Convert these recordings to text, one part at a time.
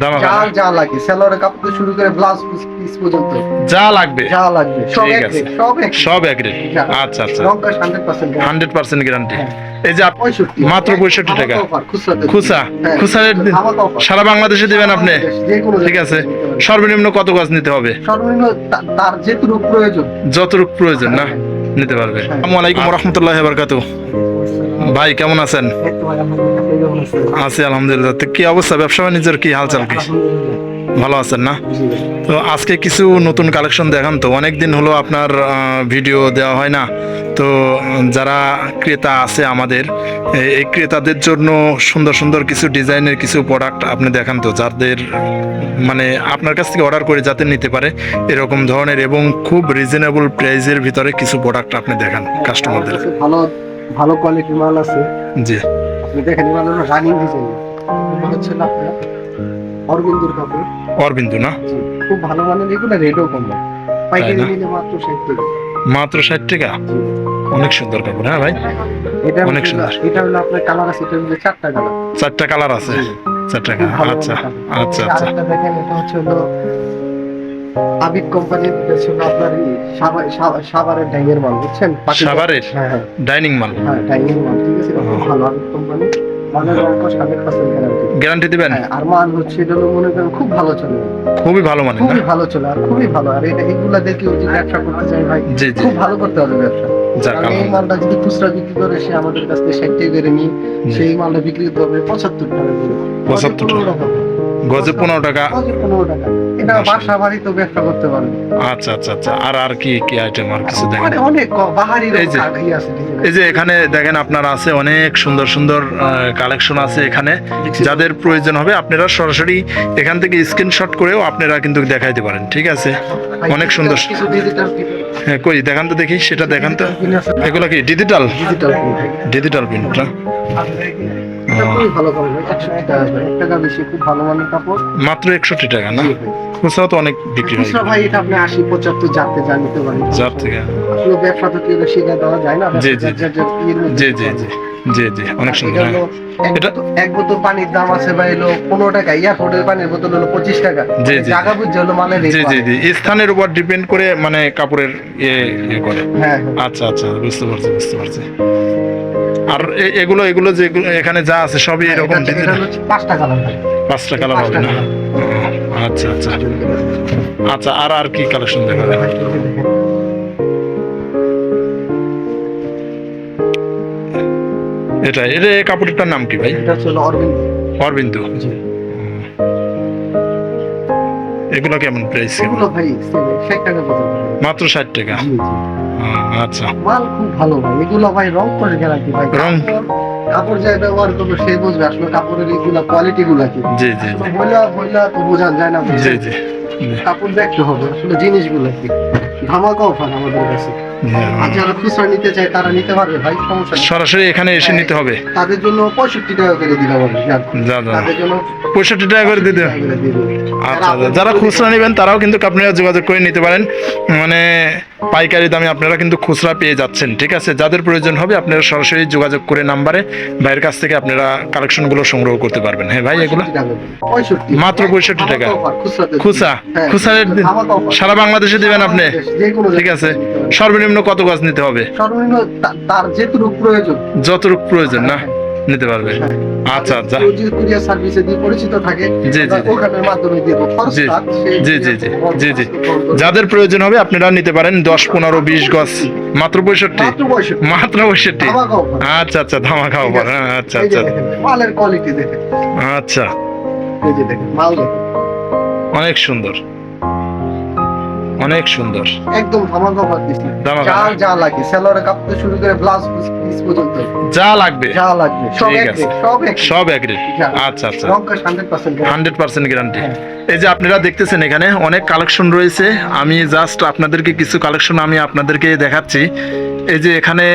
দামা যা যা লাগে। সেলোয়ারের কাপড় থেকে শুরু করে ব্লাউজ পিস পর্যন্ত। যা লাগবে। যা লাগবে। সব এক সব এক সব এক রেট আচ্ছা আচ্ছা। রংকাশ 100% হান্ড্রেড পার্সেন্ট গ্যারান্টি। হ্যাঁ। এই যে মাত্র 65 টাকা। খুচরা খুচা খুচা রেট সারা বাংলাদেশে দিবেন আপনি। ঠিক আছে। সর্বনিম্ন কত গাছ নিতে হবে? সর্বনিম্ন তার যেটুকু প্রয়োজন। যতটুকু প্রয়োজন না? নিতে পারবে। হ্যাঁ। আসসালামু আলাইকুম রহমতুল্লাহ বারকাতু ভাই কেমন আছেন? আছি আলহামদুলিল্লাহ। তো কি অবস্থা? ব্যবসা বাণিজ্যের কি হালচাল কি? ভালো আছেন না? তো আজকে কিছু নতুন কালেকশন দেখান তো। অনেক দিন হলো আপনার ভিডিও দেওয়া হয় না। তো যারা ক্রেতা আছে আমাদের এই ক্রেতাদের জন্য সুন্দর সুন্দর কিছু ডিজাইনের কিছু প্রোডাক্ট আপনি দেখান তো যাদের মানে আপনার কাছ থেকে অর্ডার করে যাতে নিতে পারে এরকম ধরনের এবং খুব রিজনেবল প্রাইজের ভিতরে কিছু প্রোডাক্ট আপনি দেখান কাস্টমারদের ভালো। ভালো কোয়ালিটির মাল আছে। জি। আপনি দেখেন মাল হলো রানিং ডিজাইন হচ্ছে না আপনার অরবিন্দুর কাপড় অরবিন্দু না? খুব ভালো মানের এগুলো রেটও কম। না? পাইকারি? নিলে মাত্র ষাট টাকা। মাত্র ষাট টাকা। অনেক সুন্দর কাপড় হ্যাঁ ভাই? এটা অনেক হচ্ছে- সুন্দর। এটা হলো আপনার কালার আছে এটা হলো চারটা কালার চারটা কালার আছে? চারটা খুব ভালো আচ্ছা আচ্ছা আচ্ছা। দেখেন এটা হচ্ছে হলো আবিদ কোম্পানির আপনার এই সাবা- সাবা- মাল বুঝছেন? সাভারের? হ্যাঁ হ্যাঁ। ডাইনিং মাল? হ্যাঁ ডাইংয়ের মাল ঠিক আছে? ভালো আবিদ কোম্পানি। গ্যারান্টি দিবেন? হ্যাঁ, আর হচ্ছে এটা মনে করেন খুব ভালো চলে। খুবই ভালো মানে খুবই ভালো চলে আর খুবই ভালো। আর এটা এগুলা দেখে যদি ব্যবসা করতে চাই ভাই খুব ভালো করতে হবে ব্যবসা। এই মালটা যদি খুচরা বিক্রি করে সে আমাদের কাছ থেকে ষাট টাকা করে নিই সেই মালটা বিক্রি করতে হবে পঁচাত্তর টাকা করে। 75 টাকা। গজে পনেরো টাকা। পনেরো টাকা। এটা বাসা বাড়ি তো ব্যবসা করতে পারবে। আচ্ছা আচ্ছা আচ্ছা। আর আর কি কি আইটেম আর কিছু দেখেন? মানে অনেক বাহারি এই যে- আছে এই যে এখানে দেখেন আপনার আছে অনেক সুন্দর সুন্দর কালেকশন আছে এখানে। যাদের প্রয়োজন হবে আপনারা সরাসরি এখান থেকে স্ক্রিনশট করেও আপনারা কিন্তু দেখাইতে পারেন ঠিক আছে? অনেক সুন্দর। হ্যাঁ কই দেখান তো দেখি সেটা দেখান তো। এগুলো কি ডিজিটাল ডিজিটাল ডিজিটাল প্রিন্টটা খুবই ভালো কাপড় একষট্টি টাকা করে। এক টাকা বেশি খুব ভালো মানের কাপড়। মাত্র একষট্টি টাকা না? খুচরা তো অনেক বিক্রি হয় ভাই এটা আপনি আশি পঁচাত্তর যাতে যা নিতে পারেন। যার থেকে। আসলে ব্যবসা তো কেউ শিখে দেওয়া যায় না জি, জি, মধ্যে জি। জি জি জি। জি অনেক সুন্দর এটা হ্যাঁ। এক বোতল- পানির দাম আছে ভাই হলো পনেরো টাকা। এয়ারপোর্টের পানির বোতল হলো পঁচিশ টাকা। জি, জি। জায়গা বুঝছে হলো মালের জি জি জি। স্থানের উপর ডিপেন্ড করে মানে কাপড়ের ইয়ে ইয়ে করে। হ্যাঁ হ্যাঁ। আচ্ছা আচ্ছা বুঝতে পারছি বুঝতে পারছি। আর এগুলো এগুলো যে এখানে যা আছে সবই এরকম এটা ডিজাইন পাঁচটা কালার পাঁচটা কালার হবে না? আচ্ছা আচ্ছা। আচ্ছা আর আর কি কালেকশন দেখাবে? এটা এটা এই কাপড়টার নাম কি ভাই? এটা হলো অরবিন্দ। অরবিন্দু। জি। এগুলো কেমন প্রাইস এগুলো ভাই ষাট টাকা পর্যন্ত। মাত্র ষাট টাকা। জি, জি। আচ্ছা। মাল খুব ভালো ভাই এগুলো ভাই রং করে গ্যারান্টি ভাই। রং? কাপড়- যাই ব্যবহার করবে সেই বুঝবে আসলে কাপড়ের এগুলা কোয়ালিটি গুলা কি? জি জি জি। বইলা বইলা তো বোঝান যায় না জি জি। কাপড় দেখতে হবে আসলে জিনিসগুলো কি? ধামাকা অফার আমাদের কাছে। যারা খুচরা নিতে চায় তারা নিতে পারবে ভাই সমস্যা সরাসরি এখানে এসে নিতে হবে? তাদের জন্য পঁয়ষট্টি টাকা করে দিতে পারবে তাদের জন্য পঁয়ষট্টি টাকা করে দিতে। আচ্ছা আচ্ছা। যারা খুচরা নেবেন তারাও কিন্তু আপনারা যোগাযোগ করে নিতে পারেন। মানে পাইকারি দামে আপনারা কিন্তু খুচরা পেয়ে যাচ্ছেন ঠিক আছে? যাদের প্রয়োজন হবে আপনারা সরাসরি যোগাযোগ করে নাম্বারে ভাইয়ের কাছ থেকে আপনারা কালেকশনগুলো সংগ্রহ করতে পারবেন। হ্যাঁ ভাই এগুলো? 65 টাকা করে। 65 মাত্র 65 টাকা। খুচরাতে খুচরা? হ্যাঁ। সারা বাংলাদেশে দেবেন আপনি? ঠিক আছে। সর্বনিম্ন কত গাছ নিতে হবে? সর্বনিম্ন তার যেটুকু প্রয়োজন। যতটুকু প্রয়োজন না? নিতে পারবে। আচ্ছা আচ্ছা। যদি কুরিয়ার সার্ভিসে দিয়ে পরিচিত থাকে জি, জি। ওখানের মাধ্যমে দিব। জি, জি, জি, জি, জি। যাদের প্রয়োজন হবে আপনারা নিতে পারেন দশ পনেরো বিশ গজ। মাত্র পঁয়ষট্টি? মাত্র 65 পঁয়ষট্টি? আচ্ছা আচ্ছা ধামা খাওয়া পর হ্যাঁ আচ্ছা আচ্ছা। মালের কোয়ালিটি দেখেন। আচ্ছা। এই যে দেখেন মাল অনেক সুন্দর। অনেক সুন্দর। একদম ধামাকা যা যা লাগে শুরু করে ব্লাউজ পিস পর্যন্ত। যা লাগবে। যা লাগবে সব এক সব এক সব এক আচ্ছা আচ্ছা। রংকাশ 100% হান্ড্রেড পার্সেন্ট গ্যারান্টি। এই যে আপনারা দেখতেছেন এখানে অনেক কালেকশন রয়েছে। আমি জাস্ট আপনাদেরকে কিছু কালেকশন আমি আপনাদেরকে দেখাচ্ছি। এই যে এখানে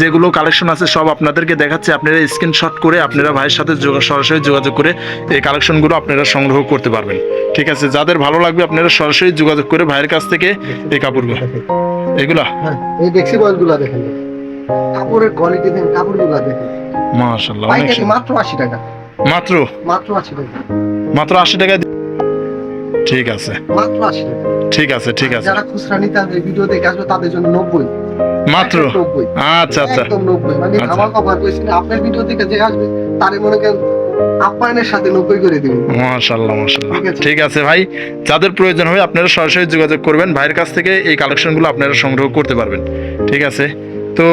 যেগুলো কালেকশন আছে সব আপনাদেরকে দেখাচ্ছি। আপনারা স্ক্রিনশট করে আপনারা ভাইয়ের সাথে সরাসরি যোগাযোগ করে এই কালেকশনগুলো আপনারা সংগ্রহ করতে পারবেন। ঠিক আছে? যাদের ভালো লাগবে আপনারা সরাসরি যোগাযোগ করে ভাইয়ের কাছ থেকে এই কাপড়গুলো। এগুলা? হ্যাঁ এই বয়েলগুলো দেখেন। কাপড়ের কোয়ালিটি দেখেন কাপড়গুলো দেখেন। মাশাআল্লাহ অনেক মাত্র 80 টাকা। মাত্র? মাত্র আশি টাকা। মাত্র আশি টাকায় দি- ঠিক আছে। মাত্র আশি টাকা। ঠিক আছে ঠিক আছে। যারা খুচরা নিতে আসবে ভিডিও দেখে আসবে তাদের জন্য নব্বই। মাত্র? নব্বই। আচ্ছা আচ্ছা। একদম নব্বই। মানে আচ্ছা। আমার করেছি আপনার ভিডিও থেকে যে আসবে তারে মনে করেন আপ্যায়নের সাথে নব্বই করে দিবেন। মাশাল্লাহ মাশাল্লাহ ঠিক আছে। ভাই যাদের প্রয়োজন হবে আপনারা সরাসরি যোগাযোগ করবেন ভাইয়ের কাছ থেকে এই কালেকশনগুলো আপনারা সংগ্রহ করতে পারবেন। ঠিক আছে? তো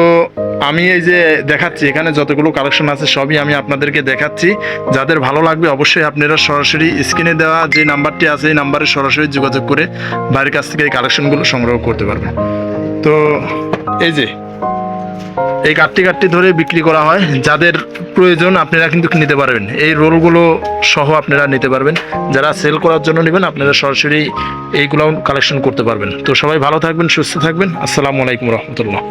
আমি এই যে দেখাচ্ছি এখানে যতগুলো কালেকশন আছে সবই আমি আপনাদেরকে দেখাচ্ছি। যাদের ভালো লাগবে অবশ্যই আপনারা সরাসরি স্ক্রিনে দেওয়া যে নাম্বারটি আছে এই নাম্বারে সরাসরি যোগাযোগ করে ভাইয়ের কাছ থেকে এই কালেকশনগুলো সংগ্রহ করতে পারবেন। তো এই যে এই কাটটি কাটটি ধরে বিক্রি করা হয়। যাদের প্রয়োজন আপনারা কিন্তু নিতে পারবেন। এই রোলগুলো সহ আপনারা নিতে পারবেন। যারা সেল করার জন্য নেবেন, আপনারা সরাসরি এইগুলো কালেকশন করতে পারবেন। তো সবাই ভালো থাকবেন, সুস্থ থাকবেন। আসসালামু আলাইকুম রহমতুল্লাহ।